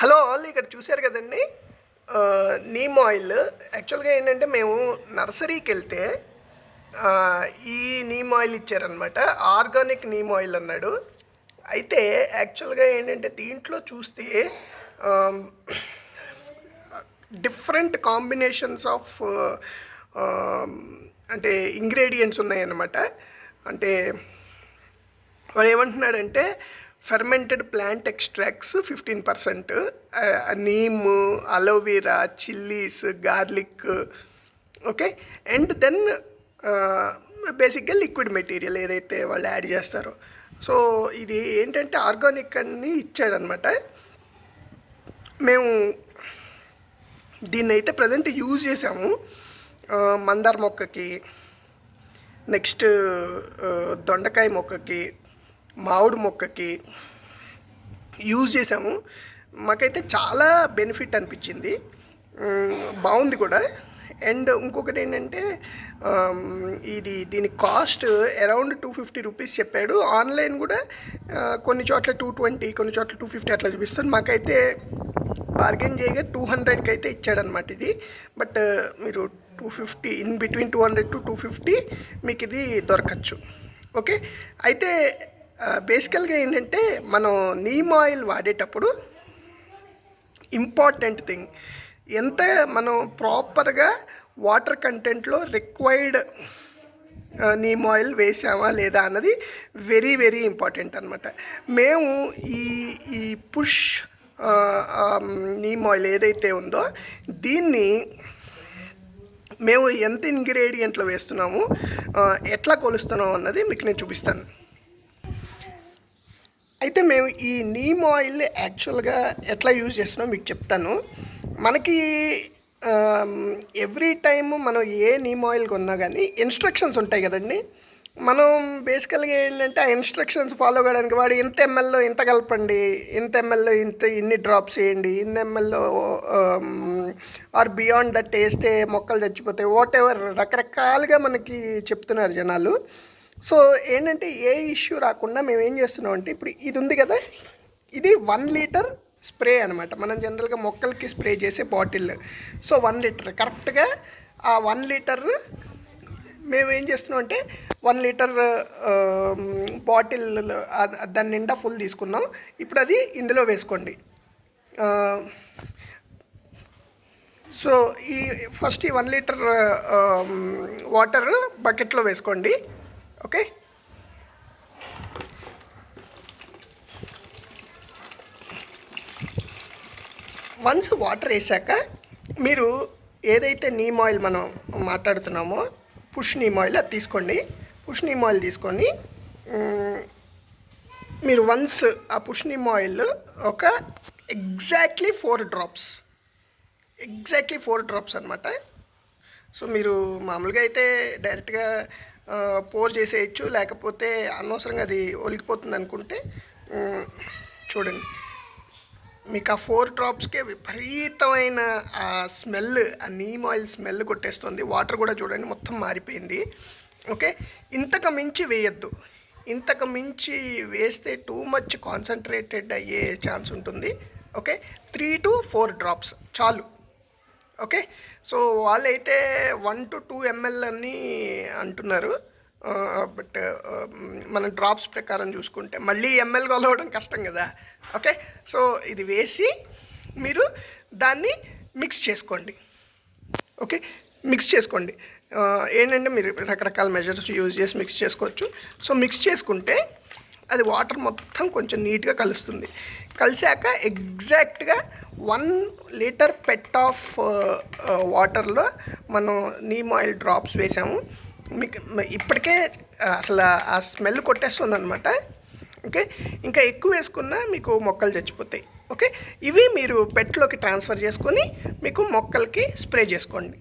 Hello all ఇక్కడ చూశారు కదండి? నీమ్ ఆయిల్. యాక్చువల్గా ఏంటంటే మేము నర్సరీకి వెళ్తే ఈ నీమ్ ఆయిల్ ఇచ్చారనమాట ఆర్గానిక్ నీమ్ ఆయిల్ అన్నాడు. అయితే యాక్చువల్గా ఏంటంటే దీంట్లో చూస్తే డిఫరెంట్ కాంబినేషన్స్ ఆఫ్ అంటే ఇంగ్రీడియంట్స్ ఉన్నాయన్నమాట. అంటే వాడు ఏమంటున్నాడంటే fermented plant extracts fifteen percent neem aloe vera chillies garlic okay and then బేసిక్గా లిక్విడ్ మెటీరియల్ ఏదైతే వాళ్ళు యాడ్ చేస్తారో. సో ఇది ఏంటంటే ఆర్గానిక్ అని ఇచ్చాడనమాట మేము దీన్ని అయితే ప్రజెంట్ యూజ్ చేసాము మందార మొక్కకి నెక్స్ట్ దొండకాయ మొక్కకి మామిడి మొక్కకి యూజ్ చేసాము మాకైతే చాలా బెనిఫిట్ అనిపించింది. బాగుంది కూడా. అండ్ ఇంకొకటి ఏంటంటే ఇది దీని cost around two fifty rupees చెప్పాడు. ఆన్లైన్ కూడా కొన్ని చోట్ల టూ ట్వంటీ కొన్ని చోట్ల టూ ఫిఫ్టీ అట్లా చూపిస్తుంది మాకైతే బార్గెన్ చేయగా టూ హండ్రెడ్కి అయితే ఇచ్చాడనమాట ఇది. బట్ మీరు two fifty in between two hundred to two fifty మీకు ఇది దొరకచ్చు. ఓకే అయితే బేసికల్గా ఏంటంటే మనం నీమ్ ఆయిల్ వాడేటప్పుడు ఇంపార్టెంట్ థింగ్ ఎంత మనం ప్రాపర్గా వాటర్ కంటెంట్లో రిక్వైర్డ్ నీమ్ ఆయిల్ వేసామా లేదా అన్నది వెరీ వెరీ ఇంపార్టెంట్ అనమాట మేము ఈ ఈ పుష్ నీమ్ ఆయిల్ ఏదైతే ఉందో దీన్ని మేము ఎంత ఇంగ్రీడియంట్లో వేస్తున్నాము ఎట్లా కొలుస్తున్నాం అన్నది మీకు నేను చూపిస్తాను. అయితే మేము ఈ నీమ్ ఆయిల్ యాక్చువల్గా ఎట్లా యూజ్ చేస్తున్నాం మీకు చెప్తాను. మనకి ఎవ్రీ టైం మనం ఏ నీమ్ ఆయిల్ కొన్నా కానీ ఇన్స్ట్రక్షన్స్ ఉంటాయి కదండి. మనం బేసికల్గా ఏంటంటే ఆ ఇన్స్ట్రక్షన్స్ ఫాలో కావడానికి వాడు ఇంత ఎంఎల్లో ఇంత కలపండి ఇంత ఎంఎల్లో ఇంత ఇన్ని డ్రాప్స్ వేయండి ఇన్ని ఎంఎల్లో ఆర్ బియాండ్ దట్ వేస్తే మొక్కలు చచ్చిపోతాయి వాట్ ఎవర్ రకరకాలుగా మనకి చెప్తున్నారు జనాలు. సో ఏంటంటే ఏ ఇష్యూ రాకుండా మేము ఏం చేస్తున్నాం అంటే ఇప్పుడు ఇది ఉంది కదా ఇది వన్ లీటర్ స్ప్రే అనమాట మనం జనరల్గా మొక్కలకి స్ప్రే చేసే బాటిల్ సో వన్ లీటర్ కరెక్ట్గా ఆ వన్ లీటర్ మేము ఏం చేస్తున్నాం అంటే వన్ లీటర్ బాటిల్ దాని నిండా ఫుల్ తీసుకున్నాం. ఇప్పుడు అది ఇందులో వేసుకోండి. సో ఈ ఫస్ట్ ఈ వన్ లీటర్ వాటర్ బకెట్లో వేసుకోండి. ఓకే వన్స్ వాటర్ వేసాక మీరు ఏదైతే నీమ్ ఆయిల్ మనం మాట్లాడుతున్నామో పుష్ నీమ్ ఆయిల్ అది తీసుకోండి. పుష్ నీమ్ ఆయిల్ తీసుకొని మీరు వన్స్ ఆ పుష్ నీమ్ ఆయిల్ ఒక exactly four drops exactly four drops అనమాట సో మీరు మామూలుగా అయితే డైరెక్ట్గా పోర్ చేసేయచ్చు లేకపోతే అనవసరంగా అది ఒలికిపోతుంది అనుకుంటే చూడండి. మీకు ఆ ఫోర్ డ్రాప్స్కే విపరీతమైన ఆ స్మెల్ ఆ నీమ్ ఆయిల్ స్మెల్ కొట్టేస్తుంది. వాటర్ కూడా చూడండి మొత్తం మారిపోయింది. ఓకే? ఇంతకు మించి వేయద్దు. ఇంతకు మించి వేస్తే టూ మచ్ కాన్సన్ట్రేటెడ్ అయ్యే ఛాన్స్ ఉంటుంది. Okay? Three to four drops చాలు. ఓకే? సో వాళ్ళైతే వన్ టు టూ ఎంఎల్ అని అంటున్నారు. బట్ మన డ్రాప్స్ ప్రకారం చూసుకుంటే మళ్ళీ ఎంఎల్ కొలవడం కష్టం కదా. ఓకే? సో ఇది వేసి మీరు దాన్ని మిక్స్ చేసుకోండి. ఓకే? మిక్స్ చేసుకోండి. ఏంటంటే మీరు రకరకాల మెజర్స్ యూజ్ చేసి మిక్స్ చేసుకోవచ్చు. సో మిక్స్ చేసుకుంటే అది వాటర్ మొత్తం కొంచెం నీట్గా కలుస్తుంది. కలిసాక ఎగ్జాక్ట్గా వన్ లీటర్ పెట్ ఆఫ్ వాటర్లో మనం నీమ్ ఆయిల్ డ్రాప్స్ వేసాము. మీకు ఇప్పటికే అసలు ఆ స్మెల్ కొట్టేస్తుంది అనమాట ఓకే? ఇంకా ఎక్కువ వేసుకున్నా మీకు మొక్కలు చచ్చిపోతాయి. ఓకే? ఇవి మీరు పెట్లోకి ట్రాన్స్ఫర్ చేసుకొని మీకు మొక్కలకి స్ప్రే చేసుకోండి.